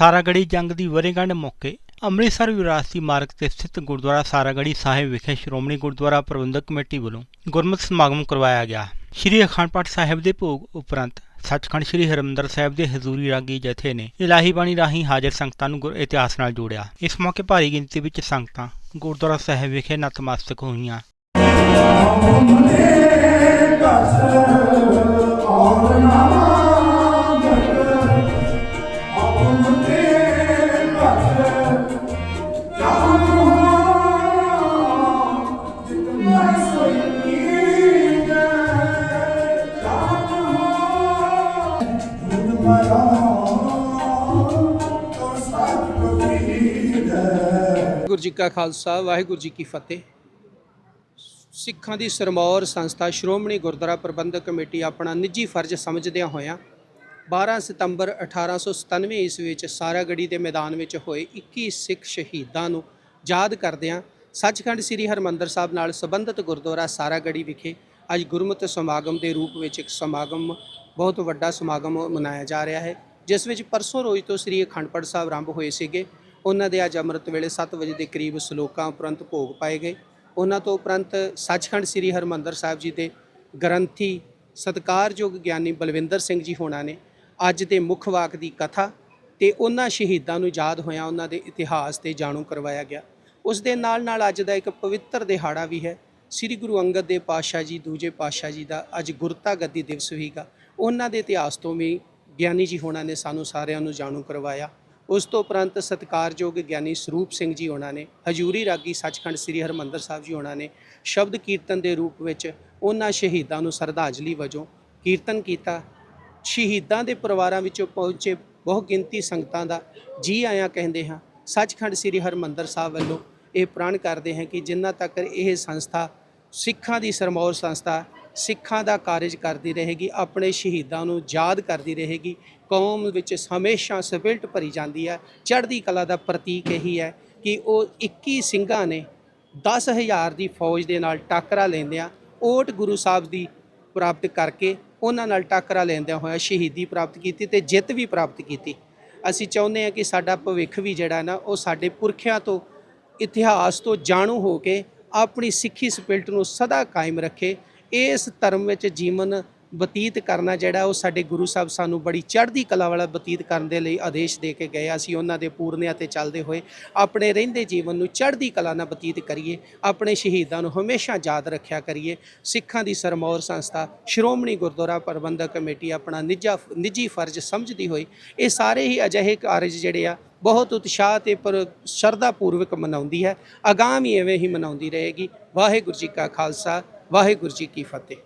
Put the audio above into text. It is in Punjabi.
ਸਾਰਾਗੜੀ ਜੰਗ ਦੀ ਵਰ੍ਹੇਗੰਢ ਮੌਕੇ ਅੰਮ੍ਰਿਤਸਰ ਵਿਰਾਸਤੀ ਮਾਰਗ ਤੇ ਸਥਿਤ ਗੁਰਦੁਆਰਾ ਸਾਰਾਗੜੀ ਸਾਹਿਬ ਵਿਖੇ ਸ਼੍ਰੋਮਣੀ ਗੁਰਦੁਆਰਾ ਪ੍ਰਬੰਧਕ ਕਮੇਟੀ ਵੱਲੋਂ ਗੁਰਮਤਿ ਸਮਾਗਮ ਕਰਵਾਇਆ ਗਿਆ। ਸ਼੍ਰੀ ਅਖੰਡ ਪਾਠ ਸਾਹਿਬ ਦੇ ਭੋਗ ਉਪਰੰਤ ਸੱਚਖੰਡ ਸ਼੍ਰੀ ਹਰਿਮੰਦਰ ਸਾਹਿਬ ਦੇ ਹਜ਼ੂਰੀ ਰਾਗੀ ਜਥੇ ਨੇ ਇਲਾਹੀ ਬਾਣੀ ਰਾਹੀਂ ਹਾਜ਼ਰ ਸੰਗਤਾਂ ਨੂੰ ਗੁਰ ਇਤਿਹਾਸ ਨਾਲ ਜੋੜਿਆ। ਇਸ ਮੌਕੇ ਭਾਰੀ ਗਿਣਤੀ ਵਿੱਚ ਸੰਗਤਾਂ ਗੁਰਦੁਆਰਾ ਸਾਹਿਬ ਵਿਖੇ ਨਤਮਸਤਕ ਹੋਈਆਂ। ਵਾਹਿਗੁਰੂ ਜੀ ਕਾ ਖਾਲਸਾ, ਵਾਹਿਗੁਰੂ ਜੀ ਕੀ ਫਤਿਹ। ਸਿੱਖਾਂ ਦੀ ਸਰਮੌਰ ਸੰਸਥਾ ਸ਼੍ਰੋਮਣੀ ਗੁਰਦੁਆਰਾ ਪ੍ਰਬੰਧਕ ਕਮੇਟੀ ਆਪਣਾ ਨਿੱਜੀ ਫਰਜ਼ ਸਮਝਦਿਆਂ ਹੋਇਆਂ 12 ਸਤੰਬਰ 1897 ਈਸਵੀ ਵਿੱਚ ਸਾਰਾਗੜੀ ਦੇ ਮੈਦਾਨ ਵਿੱਚ ਹੋਏ 21 ਸਿੱਖ ਸ਼ਹੀਦਾਂ ਨੂੰ ਯਾਦ ਕਰਦਿਆਂ ਸੱਚਖੰਡ ਸ੍ਰੀ ਹਰਮੰਦਰ ਸਾਹਿਬ ਨਾਲ ਸੰਬੰਧਿਤ ਗੁਰਦੁਆਰਾ ਸਾਰਾਗੜੀ ਵਿਖੇ ਅੱਜ ਗੁਰਮਤਿ ਸਮਾਗਮ ਦੇ ਰੂਪ ਵਿੱਚ ਇੱਕ ਸਮਾਗਮ, ਬਹੁਤ ਵੱਡਾ ਸਮਾਗਮ ਮਨਾਇਆ ਜਾ ਰਿਹਾ ਹੈ, ਜਿਸ ਵਿੱਚ ਪਰਸੋਂ ਰੋਜ਼ ਤੋਂ ਸ੍ਰੀ ਅਖੰਡ ਪਾਠ ਸਾਹਿਬ ਆਰੰਭ ਹੋਏ ਸੀਗੇ। ਉਹਨਾਂ ਦੇ ਅੱਜ ਅੰਮ੍ਰਿਤ ਵੇਲੇ 7 ਵਜੇ ਦੇ ਕਰੀਬ ਸ਼ਲੋਕਾਂ ਉਪਰੰਤ ਭੋਗ ਪਾਏ ਗਏ। ਉਹਨਾਂ ਤੋਂ ਉਪਰੰਤ ਸੱਚਖੰਡ ਸ੍ਰੀ ਹਰਮੰਦਰ ਸਾਹਿਬ ਜੀ ਦੇ ਗ੍ਰੰਥੀ ਸਤਕਾਰਯੋਗ ਗਿਆਨੀ ਬਲਵਿੰਦਰ ਸਿੰਘ ਜੀ ਹੋਣਾ ਨੇ ਅੱਜ ਦੇ ਮੁੱਖ ਵਾਕ ਦੀ ਕਥਾ ਤੇ ਉਹਨਾਂ ਸ਼ਹੀਦਾਂ ਨੂੰ ਯਾਦ ਹੋਇਆ ਉਹਨਾਂ ਦੇ ਇਤਿਹਾਸ ਤੇ ਜਾਣੂ ਕਰਵਾਇਆ ਗਿਆ। ਉਸ ਦੇ ਨਾਲ ਨਾਲ ਅੱਜ ਦਾ ਇੱਕ ਪਵਿੱਤਰ ਦਿਹਾੜਾ ਵੀ ਹੈ। ਸ੍ਰੀ ਗੁਰੂ ਅੰਗਦ ਦੇਵ ਪਾਤਸ਼ਾਹ ਜੀ, ਦੂਜੇ ਪਾਤਸ਼ਾਹ ਜੀ ਦਾ ਅੱਜ ਗੁਰਤਾ ਗੱਦੀ ਦਿਵਸ ਵੀਗਾ ਉਹਨਾਂ ਦੇ ਇਤਿਹਾਸ ਤੋਂ ਵੀ ਗਿਆਨੀ ਜੀ ਹੋਣਾ ਨੇ ਸਾਨੂੰ ਸਾਰਿਆਂ ਨੂੰ ਜਾਣੂ ਕਰਵਾਇਆ। ਉਸ ਤੋਂ ਉਪਰੰਤ ਸਤਿਕਾਰਯੋਗ ਗਿਆਨੀ ਸਰੂਪ ਸਿੰਘ ਜੀ ਉਹਨਾਂ ਨੇ, ਹਜੂਰੀ ਰਾਗੀ ਸੱਚਖੰਡ ਸ੍ਰੀ ਹਰਮੰਦਰ ਸਾਹਿਬ ਜੀ ਉਹਨਾਂ ਨੇ ਸ਼ਬਦ ਕੀਰਤਨ ਦੇ ਰੂਪ ਵਿੱਚ ਉਹਨਾਂ ਸ਼ਹੀਦਾਂ ਨੂੰ ਸਰਧਾਂਜਲੀ ਵਜੋਂ ਕੀਰਤਨ ਕੀਤਾ। ਸ਼ਹੀਦਾਂ ਦੇ ਪਰਿਵਾਰਾਂ ਵਿੱਚੋਂ ਪਹੁੰਚੇ ਬਹੁ ਗਿਣਤੀ ਸੰਗਤਾਂ ਦਾ ਜੀ ਆਇਆਂ ਕਹਿੰਦੇ ਹਾਂ, ਸੱਚਖੰਡ ਸ੍ਰੀ ਹਰਮੰਦਰ ਸਾਹਿਬ ਵੱਲੋਂ ਇਹ ਪ੍ਰਣ ਕਰਦੇ ਹਾਂ ਕਿ ਜਿੰਨਾ ਤੱਕ ਇਹ ਸੰਸਥਾ ਸਿੱਖਾਂ ਦੀ ਸਰਮੌਰ ਸੰਸਥਾ ਸਿੱਖਾਂ ਦਾ ਕਾਰਜ ਕਰਦੀ ਰਹੇਗੀ, ਆਪਣੇ ਸ਼ਹੀਦਾਂ ਨੂੰ ਯਾਦ ਕਰਦੀ ਰਹੇਗੀ। ਕੌਮ ਵਿੱਚ ਹਮੇਸ਼ਾ ਸਪਿਰਟ ਭਰੀ ਜਾਂਦੀ ਹੈ। ਚੜ੍ਹਦੀ ਕਲਾ ਦਾ ਪ੍ਰਤੀਕ ਇਹੀ ਹੈ ਕਿ ਉਹ 21 ਸਿੰਘਾਂ ਨੇ 10000 ਦੀ ਫੌਜ ਦੇ ਨਾਲ ਟਾਕਰਾ ਲੈਂਦਿਆਂ ਓਟ ਗੁਰੂ ਸਾਹਿਬ ਦੀ ਪ੍ਰਾਪਤ ਕਰਕੇ ਉਹਨਾਂ ਨਾਲ ਟਾਕਰਾ ਲੈਂਦਿਆਂ ਹੋਇਆ ਸ਼ਹੀਦੀ ਪ੍ਰਾਪਤ ਕੀਤੀ ਤੇ ਜਿੱਤ ਵੀ ਪ੍ਰਾਪਤ ਕੀਤੀ। ਅਸੀਂ ਚਾਹੁੰਦੇ ਹਾਂ ਕਿ ਸਾਡਾ ਭਵਿੱਖ ਵੀ ਜਿਹੜਾ ਨਾ, ਉਹ ਸਾਡੇ ਪੁਰਖਿਆਂ ਤੋਂ, ਇਤਿਹਾਸ ਤੋਂ ਜਾਣੂ ਹੋ ਕੇ ਆਪਣੀ ਸਿੱਖੀ ਸਪਿਰਟ ਨੂੰ ਸਦਾ ਕਾਇਮ ਰੱਖੇ। ਇਸ ਧਰਮ ਵਿੱਚ ਜੀਵਨ ਬਤੀਤ ਕਰਨਾ ਜਿਹੜਾ ਉਹ ਸਾਡੇ ਗੁਰੂ ਸਾਹਿਬ ਸਾਨੂੰ ਬੜੀ ਚੜ੍ਹਦੀ ਕਲਾ ਵਾਲਾ ਬਤੀਤ ਕਰਨ ਦੇ ਲਈ ਆਦੇਸ਼ ਦੇ ਕੇ ਗਏ ਅਸੀਂ ਉਹਨਾਂ ਦੇ ਪੂਰਨਿਆਂ ਤੇ ਚੱਲਦੇ ਹੋਏ ਆਪਣੇ ਰਹਿੰਦੇ ਜੀਵਨ ਨੂੰ ਚੜ੍ਹਦੀ ਕਲਾ ਨਾਲ ਬਤੀਤ ਕਰੀਏ, ਆਪਣੇ ਸ਼ਹੀਦਾਂ ਨੂੰ ਹਮੇਸ਼ਾ ਯਾਦ ਰੱਖਿਆ ਕਰੀਏ। ਸਿੱਖਾਂ ਦੀ ਸਰਮੌਰ ਸੰਸਥਾ, ਸ਼੍ਰੋਮਣੀ ਗੁਰਦੁਆਰਾ ਪ੍ਰਬੰਧਕ ਕਮੇਟੀ ਆਪਣਾ ਨਿੱਜਾ, ਨਿੱਜੀ ਫਰਜ਼ ਸਮਝਦੀ ਹੋਈ ਇਹ ਸਾਰੇ ਹੀ ਅਜਿਹੇ ਕਾਰਜ ਜਿਹੜੇ ਆ, ਬਹੁਤ ਉਤਸ਼ਾਹ ਤੇ ਪਰ ਸ਼ਰਧਾ ਪੂਰਵਕ ਮਨਾਉਂਦੀ ਹੈ। ਅਗਾਮ ਹੀ ਐਵੇਂ ਹੀ ਮਨਾਉਂਦੀ ਰਹੇਗੀ। ਵਾਹਿਗੁਰੂ ਜੀ ਕਾ ਖਾਲਸਾ ਵਾਹਿਗੁਰੂ ਜੀ ਕੀ ਫਤਿਹ।